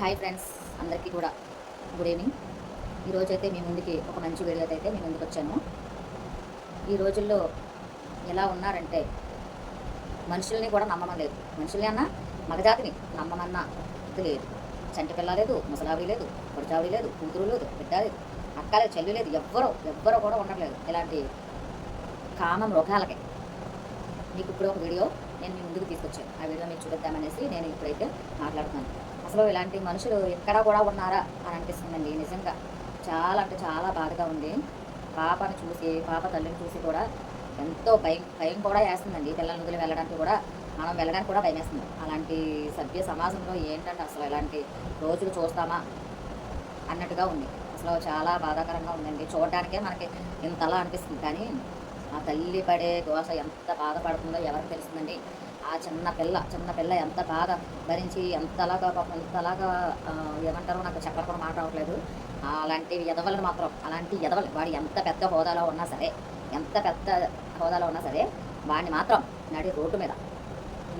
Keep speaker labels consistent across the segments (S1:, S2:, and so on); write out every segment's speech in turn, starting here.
S1: Hi friends అందరికీ కూడా good evening. ఈరోజు అయితే మీ ముందుకి ఒక మంచి వీడియో అయితే మీ ముందుకు వచ్చాను. ఈ రోజుల్లో ఎలా ఉన్నారంటే మనుషుల్ని కూడా నమ్మమలేదు మనుషుల్ని అన్నా మగజాతిని నమ్మమన్నా ఇది లేదు. చంటి పిల్ల లేదు ముసలావి లేదు పొడిచావిడి లేదు కూతురు లేదు బిడ్డ లేదు అక్క లేదు చెల్లి లేదు ఎవ్వరూ ఎవ్వరూ కూడా ఉండట్లేదు. ఇలాంటి కామ మృగాలకి. మీకు ఇప్పుడు ఒక వీడియో నేను మీ ముందుకు తీసుకొచ్చాను. ఆ వీడియో మీకు చూపిద్దామనేసి నేను ఇప్పుడైతే మాట్లాడుతున్నాను. అసలు ఇలాంటి మనుషులు ఎక్కడ కూడా ఉన్నారా అని అనిపిస్తుందండి నిజంగా. చాలా అంటే చాలా బాధగా ఉంది. పాపను చూసి పాప తల్లిని చూసి కూడా ఎంతో భయం భయం కూడా వేస్తుందండి. పిల్లల్ని వదిలి వెళ్ళడానికి కూడా మనం వెళ్ళడానికి కూడా భయం వేస్తుంది. అలాంటి సభ్య సమాజంలో ఏంటంటే అసలు ఇలాంటి రోజులు చూస్తామా అన్నట్టుగా ఉంది. అసలు చాలా బాధాకరంగా ఉందండి. చూడడానికే మనకి ఇంతలా అనిపిస్తుంది. కానీ ఆ తల్లి పడే దోశ ఎంత బాధపడుతుందో ఎవరికి తెలుస్తుందండి? ఆ చిన్న పిల్ల చిన్న పిల్ల ఎంత బాగా భరించి ఎంతలాగా పాపం ఎంతలాగా ఏమంటారో నాకు చెప్పడం కూడా మాట రావట్లేదు. అలాంటి ఎదవలను మాత్రం అలాంటి ఎదవలు వాడు ఎంత పెద్ద హోదాలో ఉన్నా సరే ఎంత పెద్ద హోదాలో ఉన్నా సరే వాడిని మాత్రం నడి రోడ్డు మీద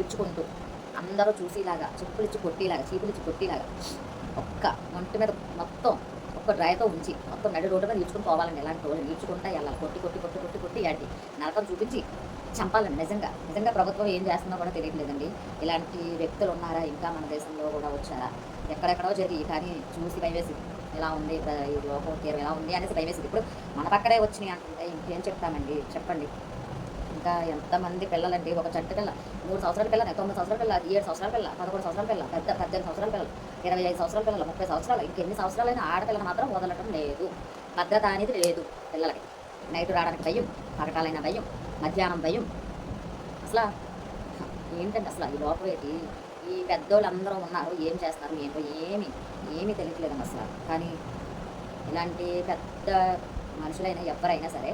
S1: ఈడ్చుకుంటూ అందరూ చూసేలాగా చెప్పులిచ్చి కొట్టేలాగా చీపులిచ్చి కొట్టేలాగా ఒక్క ఒంటి మీద మొత్తం ఒక్క డ్రైతో ఉంచి మొత్తం నడి రోడ్డు మీద ఈడ్చుకుని పోవాలండి. ఎలాంటి రోజులు. ఈడ్చుకుంటా వెళ్ళాలి. కొట్టి కొట్టి కొట్టి కొట్టి కొట్టి అడి నరకం చూపించి చంపాలండి నిజంగా నిజంగా ప్రభుత్వం ఏం చేస్తుందో కూడా తెలియట్లేదండి. ఇలాంటి వ్యక్తులు ఉన్నారా? ఇంకా మన దేశంలో కూడా వచ్చారా? ఎక్కడెక్కడో జరిగి కానీ చూసి భయవేసింది ఎలా ఉంది? ఈ లోకం తీరం ఎలా ఉంది అనేసి భయవేసింది ఇప్పుడు మన పక్కనే వచ్చినాయి అంటుంటే ఇంకేం చెప్తామండి? చెప్పండి. ఇంకా ఎంతమంది పిల్లలండి? ఒక చంటి పిల్ల మూడు సంవత్సరాల పిల్ల తొమ్మిది సంవత్సరాల పిల్ల ఏడు సంవత్సరాల పిల్ల పదకొండు సంవత్సరాల పిల్ల పెద్ద పద్దెనిమిది సంవత్సరాల పిల్లలు ఇరవై ఐదు సంవత్సరాల పిల్లలు ముప్పై సంవత్సరాలు ఇంకెన్ని సంవత్సరాలైనా ఆడపిల్లలు మాత్రం వదలటం లేదు. భద్రత అనేది లేదు పిల్లలకి. నైట్ రావడానికి భయం పగటాలైన భయం. మధ్యాహ్నం భయం. అసలు ఏంటంటే అసలు ఈ లోపలేటి ఈ పెద్దోళ్ళందరూ ఉన్నారు ఏం చేస్తారు ఏంటో ఏమి ఏమీ తెలియట్లేదు అసలు. కానీ ఇలాంటి పెద్ద మనుషులైనా ఎవరైనా సరే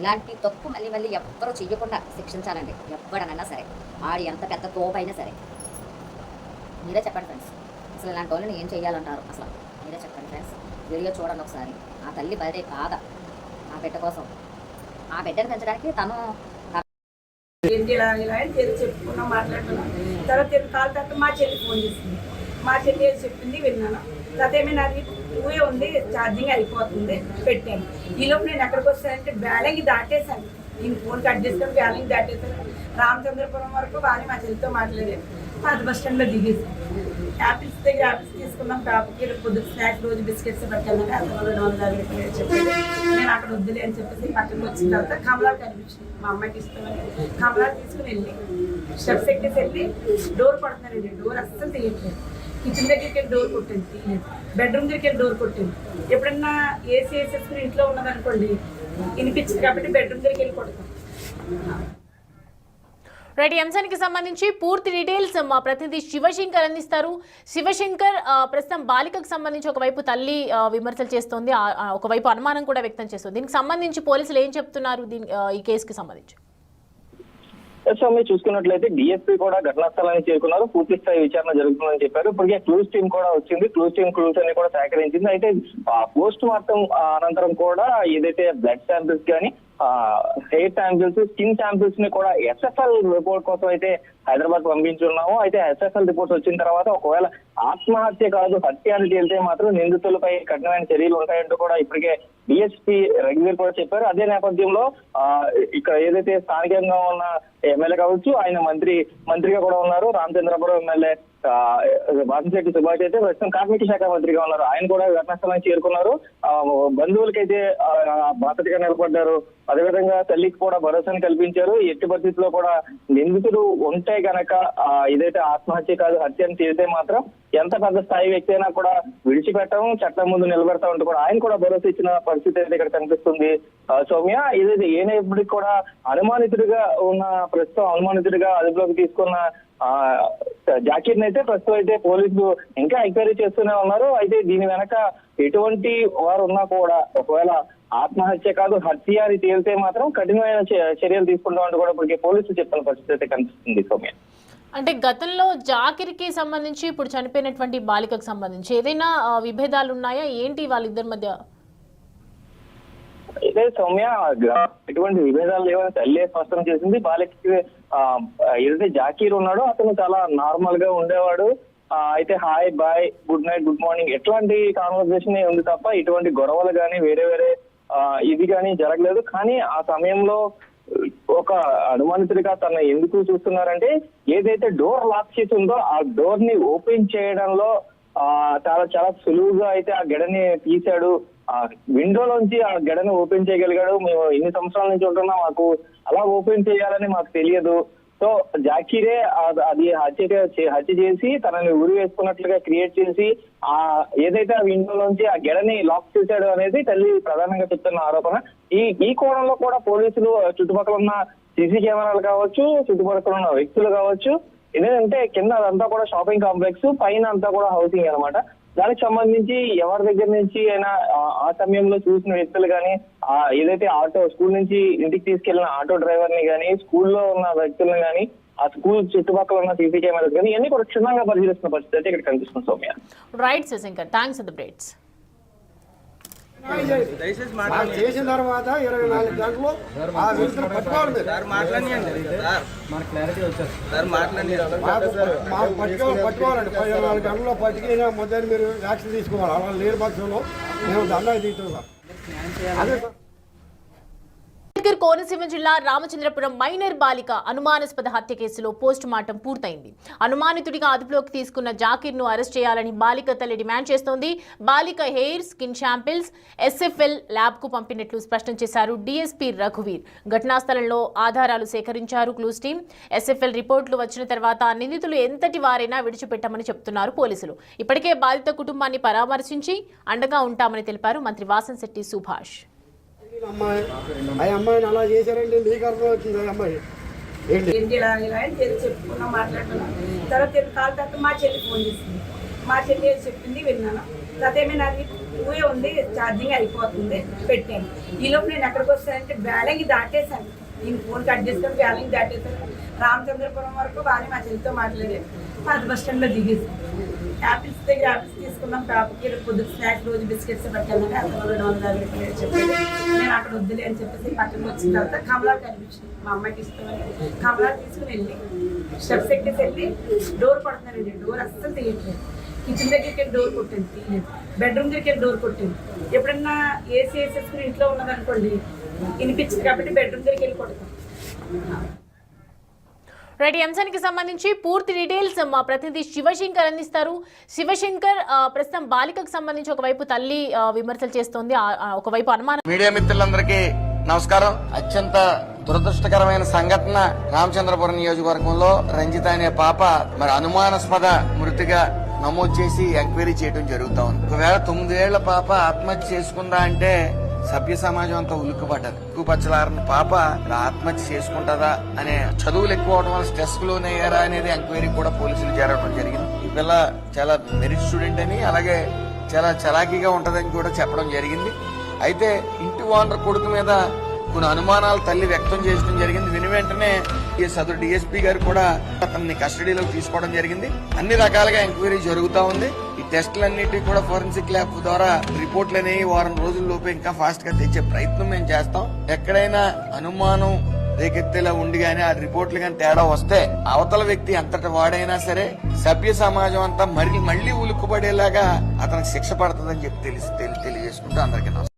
S1: ఇలాంటి తప్పు మళ్ళీ మళ్ళీ ఎవ్వరూ చెయ్యకుండా శిక్షించాలండి. ఎవ్వడనైనా సరే ఆడి ఎంత పెద్ద తోపు అయినా సరే. మీరే చెప్పండి ఫ్రెండ్స్. అసలు ఇలాంటి వాళ్ళని ఏం చేయాలంటారు అసలు? మీరే చెప్పండి ఫ్రెండ్స్. వీడియో చూడండి ఒకసారి. ఆ తల్లి బదే బాధ ఆ బిడ్డ కోసం. ఆ బిడ్డను పెంచడానికి తను
S2: ఏంటి ఇలా ఇలా అని చెప్పుకున్నాం మాట్లాడుకున్నాం తర్వాత తెలిసి కాల్ తర్వాత మా చెల్లి ఫోన్ చేసింది. మా చెల్లి ఏది చెప్పింది విన్నాను. తర్వాత ఏమైనా అది? ఊయే ఉంది ఛార్జింగ్ అయిపోతుంది పెట్టాను. ఈలోపు నేను ఎక్కడికి వస్తానంటే బ్యాలెంగ్ దాటేశాను. నేను ఫోన్ కట్ చేసుకొని బ్యాలెంగ్ దాటేశాను. రామచంద్రపురం వరకు బాగా మా చెల్లితో మాట్లాడాను పాత బస్ స్టాండ్లో దిగేసి యాపిల్స్ దగ్గర యాపిల్స్ తీసుకున్నాం పాపకి పొద్దు స్నాక్స్ రోజు బిస్కెట్స్ పట్టుకెళ్ళాక అతను రెండు వందల యాభై రూపాయలు చెప్పేసి నేను అక్కడ వద్దులే అని చెప్పేసి పక్కన వచ్చిన తర్వాత కమలాలు కనిపించింది. మా అమ్మాయికి ఇష్టమని కమలాలు తీసుకుని వెళ్ళి స్టెప్స్ ఎక్కేసి వెళ్ళి డోర్ కొడుతున్నానండి డోర్ అస్సలు తీయట్లేదు. కిచెన్ దగ్గరికి వెళ్ళి డోర్ కొట్టింది తీయలేదు. బెడ్రూమ్ దగ్గరికి వెళ్ళి డోర్ కొట్టింది. ఎప్పుడన్నా ఏసీ వేసేసుకుని ఇంట్లో ఉన్నదనుకోండి వినిపించింది కాబట్టి బెడ్రూమ్ దగ్గరికి వెళ్ళి కొడతాం.
S3: రైట్ ఈ అంశానికి సంబంధించి పూర్తి డీటెయిల్స్ మా ప్రతినిధి శివశంకర్ అందిస్తారు. శివశంకర్ ఆ, ప్రస్తుతం బాలికకు సంబంధించి ఒకవైపు తల్లి విమర్శలు చేస్తోంది. ఒకవైపు అనుమానం కూడా వ్యక్తం చేస్తుంది. దీనికి సంబంధించి పోలీసులు ఏం చెప్తున్నారు? దీని ఈ కేసుకి సంబంధించి.
S4: సో మీరు చూసుకున్నట్లయితే డిఎస్పీ కూడా ఘటనా స్థలానికి చేరుకున్నారు. పూర్తి స్థాయి విచారణ జరుగుతుందని చెప్పారు. ఇప్పటికే క్లూస్ టీం కూడా వచ్చింది. క్లూస్ టీం క్లూస్ అన్ని కూడా సేకరించింది. అయితే పోస్ట్ మార్టం అనంతరం కూడా ఏదైతే బ్లడ్ శాంపిల్స్ కానీ హెయిర్ శాంపిల్స్ స్కిన్ శాంపిల్స్ని కూడా ఎస్ఎఫ్ఎల్ రిపోర్ట్ కోసం అయితే హైదరాబాద్ పంపించున్నాము. అయితే ఎస్ఎఫ్ఎల్ రిపోర్ట్స్ వచ్చిన తర్వాత ఒకవేళ ఆత్మహత్య కాదు హత్య అని తేలితే మాత్రం నిందితులపై కఠినమైన చర్యలు ఉంటాయంటూ కూడా ఇప్పటికే డిఎస్పీ రఘువీర్ కూడా చెప్పారు. అదే నేపథ్యంలో ఆ, ఇక్కడ ఏదైతే స్థానికంగా ఉన్న ఎమ్మెల్యే కావచ్చు ఆయన మంత్రి మంత్రిగా కూడా ఉన్నారు. రామచంద్రపురం ఎమ్మెల్యే ఆ, సుభాష్ అయితే ప్రస్తుతం కార్మిక శాఖ మంత్రిగా ఉన్నారు. ఆయన కూడా ఘటనాస్థలానికి చేరుకున్నారు. బంధువులకైతే ఆ, బాధ్యతగా నిలబడ్డారు. అదేవిధంగా తల్లికి కూడా భరోసాను కల్పించారు. ఎట్టి పరిస్థితుల్లో కూడా నిందితుడు ఉంటే గనక ఇదైతే ఆత్మహత్య కాదు హత్య అని చేస్తే మాత్రం ఎంత పెద్ద స్థాయి వ్యక్తి అయినా కూడా విడిచిపెట్టడం చట్టం ముందు నిలబెడతా ఉంటూ కూడా ఆయన కూడా భరోసా ఇచ్చిన పరిస్థితి అయితే ఇక్కడ కనిపిస్తుంది. సౌమ్య ఇదైతే ఏనప్పటికీ కూడా అనుమానితుడిగా ఉన్న ప్రస్తుతం అనుమానితుడిగా అదుపులోకి తీసుకున్న ఆ జాకీర్ అయితే ప్రస్తుతం అయితే పోలీసులు ఇంకా ఎంక్వైరీ చేస్తూనే ఉన్నారు. అయితే దీని వెనక ఎటువంటి వారు ఉన్నా కూడా ఒకవేళ ఆత్మహత్య కాదు హత్య అని తేలితే మాత్రం కఠినమైన చర్యలు తీసుకుంటామంటూ కూడా ఇప్పటికే పోలీసులు చెప్తున్న పరిస్థితి అయితే కనిపిస్తుంది సౌమ్య.
S3: అంటే గతంలో జాకిర్కి సంబంధించి ఇప్పుడు చనిపోయినటువంటి బాలికకు సంబంధించి ఏదైనా విభేదాలు ఉన్నాయా ఏంటి వాళ్ళిద్దరి మధ్య?
S4: అయితే సౌమ్య ఎటువంటి విభేదాలు లేవని తల్లి స్పష్టం చేసింది. బాలికకి ఆ, ఏదైతే జాకీర్ ఉన్నాడో అతను చాలా నార్మల్గా ఉండేవాడు అయితే hi bye good night good morning ఎట్లాంటి కాన్వర్సేషన్ ఉంది తప్ప ఇటువంటి గొడవలు కానీ వేరే వేరే ఇది కానీ జరగలేదు. కానీ ఆ సమయంలో ఒక అనుమానితుడిగా తన ఎందుకు చూస్తున్నారంటే ఏదైతే డోర్ లాక్ చేసి ఉందో ఆ డోర్ని ఓపెన్ చేయడంలో ఆ చాలా చాలా సులువుగా అయితే ఆ గడని తీశాడు. ఆ విండో నుంచి ఆ గడని ఓపెన్ చేయగలిగాడు. మేము ఎన్ని సంవత్సరాల నుంచి ఉంటున్నా మాకు అలా ఓపెన్ చేయాలని మాకు తెలియదు. సో జాకీరే అది హత్య హత్య చేసి తనని ఉరి వేసుకున్నట్లుగా క్రియేట్ చేసి ఆ ఏదైతే ఆ విండో నుంచి ఆ గెడని లాక్ చేశాడు అనేది తల్లి ప్రధానంగా చెప్తున్న ఆరోపణ. ఈ ఈ కోణంలో కూడా పోలీసులు చుట్టుపక్కల ఉన్న సీసీ కెమెరాలు కావచ్చు చుట్టుపక్కల ఉన్న వ్యక్తులు కావచ్చు ఎందుకంటే కింద అదంతా కూడా షాపింగ్ కాంప్లెక్స్ పైన అంతా కూడా హౌసింగ్ అన్నమాట. దానికి సంబంధించి ఎవరి దగ్గర నుంచి అయినా ఆ- సమయంలో చూసిన వ్యక్తులు కానీ ఆ ఏదైతే ఆటో స్కూల్ నుంచి ఇంటికి తీసుకెళ్ళిన ఆటో డ్రైవర్ని కానీ స్కూల్లో ఉన్న వ్యక్తులను కానీ ఆ స్కూల్ చుట్టుపక్కల ఉన్న సీసీ కెమెరాస్ కానీ ఇవన్నీ కూడా క్షుణ్ణంగా పరిశీలిస్తున్న పరిస్థితి అయితే ఇక్కడ కనిపిస్తుంది Soumya.
S3: Right Shivashankar thanks the బ్రేట్స్
S5: చేసిన తర్వాత ఇరవై నాలుగు గంటలు ఆ వ్యక్తిని పట్టుకోవాలి మాకు పట్టుకోవాలి పట్టుకోవాలండి. ఇరవై నాలుగు గంటల్లో పట్టుకుని మొదటి మీరు యాక్షన్ తీసుకోవాలి. అలా లేని పక్షంలో మేము దండా సార్. అదే
S3: కోనసీమ జిల్లా రామచంద్రపురం మైనర్ బాలిక అనుమానాస్పద హత్య కేసులో పోస్ట్ మార్టం పూర్తయింది. అనుమానితుడిగా అదుపులోకి తీసుకున్న జాకీర్ను అరెస్ట్ చేయాలని బాలిక తల్లి డిమాండ్ చేస్తోంది. బాలిక హెయిర్ స్కిన్ శాంపిల్స్ ఎస్ఎఫ్ఎల్ ల్యాబ్కు పంపినట్లు స్పష్టం చేశారు డీఎస్పీ రఘువీర్. ఘటనా స్థలంలో ఆధారాలు సేకరించారు క్లూస్ టీం ఎస్ఎఫ్ఎల్ రిపోర్టులు వచ్చిన తర్వాత నిందితులు ఎంతటి వారైనా విడిచిపెట్టమని చెప్తున్నారు పోలీసులు. ఇప్పటికే బాధిత కుటుంబాన్ని పరామర్శించి అండగా ఉంటామని తెలిపారు మంత్రి వాసంశెట్టి సుభాష్.
S5: అమ్మాయి ఆ అమ్మాయిని అలా చేశారంటే మీకు అర్థం వచ్చింది ఆ అమ్మాయి. ఏంటి?
S2: ఏంటి ఇలా ఇలా అని తెలిసి చెప్పుకున్నాం తర్వాత కాల్ తర్వాత మా చెల్లి ఫోన్ చేసింది. మా చెల్లి చెప్పింది విన్నాను. తర్వాత ఏమైనా అది ఊయే ఉంది ఛార్జింగ్ అయిపోతుంది పెట్టాను. ఈలోపు నేను ఎక్కడికి వస్తానంటే బ్యాలెంగ్ దాటేశాను. నేను ఫోన్ కట్ చేసుకొని బ్యాలెంగ్ దాటేశాను రామచంద్రపురం వరకు బాగానే మా చెల్లితో మాట్లాడాను పాత బస్ స్టాండ్లో దిగేసి. యాపిల్స్ దగ్గర యాపిల్స్ తీసుకున్నాం. పాపకి పొద్దు స్నాక్స్ రోజు బిస్కెట్స్ పెట్టాను అతను రెండు వందల యాభై రూపాయలు నేను అక్కడ వద్దులే అని చెప్పేసి పట్టణం వచ్చిన తర్వాత కమలా కనిపించింది మా అమ్మాయికి ఇష్టమని. కమలా తీసుకుని వెళ్ళి స్టెప్స్ ఎక్కేసి వెళ్ళి డోర్ కొడుతున్నానండి డోర్ అస్సలు తీయట్లేదు. కిచెన్ దగ్గరికి వెళ్ళి డోర్ కొట్టింది తీయలేదు. బెడ్రూమ్ దగ్గరికి వెళ్ళి డోర్ కొట్టింది ఎప్పుడన్నా ఏసీ వేసేసుకుని ఇంట్లో ఉన్నదనుకోండి వినిపించింది కాబట్టి బెడ్రూమ్ దగ్గరికి వెళ్ళి కొడతాం
S3: రైట్ ఈ అంశానికి సంబంధించి పూర్తి డీటెయిల్స్ మా ప్రతినిధి శివశంకర్ అందిస్తారు. శివశంకర్ ప్రస్తుతం బాలికకు సంబంధించి ఒకవైపు తల్లి విమర్శలు చేస్తోంది. ఒకవైపు అనుమానం.
S6: మీడియా మిత్రులందరికీ నమస్కారం. అత్యంత దురదృష్టకరమైన సంఘటన రామచంద్రపురం నియోజకవర్గంలో రంజిత అనే పాప మరి అనుమానాస్పద మృతిగా నమోదు చేసి ఎంక్వైరీ చేయడం జరుగుతా ఉంది ఒకవేళ తొమ్మిదేళ్ళ పాప ఆత్మహత్య చేసుకుందా అంటే సభ్య సమాజం అంతా ఉలిక్కుపడ్డది. ఉక్కుపచ్చలారని పాప ఆత్మహత్య చేసుకుంటుందా అనే చదువులు ఎక్కువ అవడం వల్ల స్ట్రెస్ లోనయ్యారా అనేది ఎంక్వైరీ కూడా పోలీసులు చేరడం జరిగింది. ఈ పిల్ల చాలా మెరిట్ స్టూడెంట్ అని అలాగే చాలా చలాకీగా ఉంటదని కూడా చెప్పడం జరిగింది. అయితే ఇంటి ఓనర్ కొడుకు మీద కొన్ని అనుమానాలు తల్లి వ్యక్తం చేయడం జరిగింది. విని వెంటనే ఈ సదరు డిఎస్పీ గారు కూడా అతన్ని కస్టడీలోకి తీసుకోవడం జరిగింది. అన్ని రకాలుగా ఎంక్వైరీ జరుగుతూ ఉంది. టెస్టులన్నిటి కూడా ఫోరెన్సిక్ ల్యాబ్ ద్వారా రిపోర్ట్లు అనేవి వారం రోజుల్లోపే ఇంకా ఫాస్ట్గా తెచ్చే ప్రయత్నం మేము చేస్తాం. ఎక్కడైనా అనుమానం రేకెత్తేలా ఉండి గానీ ఆ రిపోర్ట్లు కానీ తేడా వస్తే అవతల వ్యక్తి అంతటి వాడైనా సరే సభ్య సమాజం అంతా మరి మళ్ళీ ఉలుక్కుపడేలాగా అతనికి శిక్ష పడుతుందని చెప్పి తెలిసి తెలియజేసుకుంటూ అందరికీ నమస్కారం.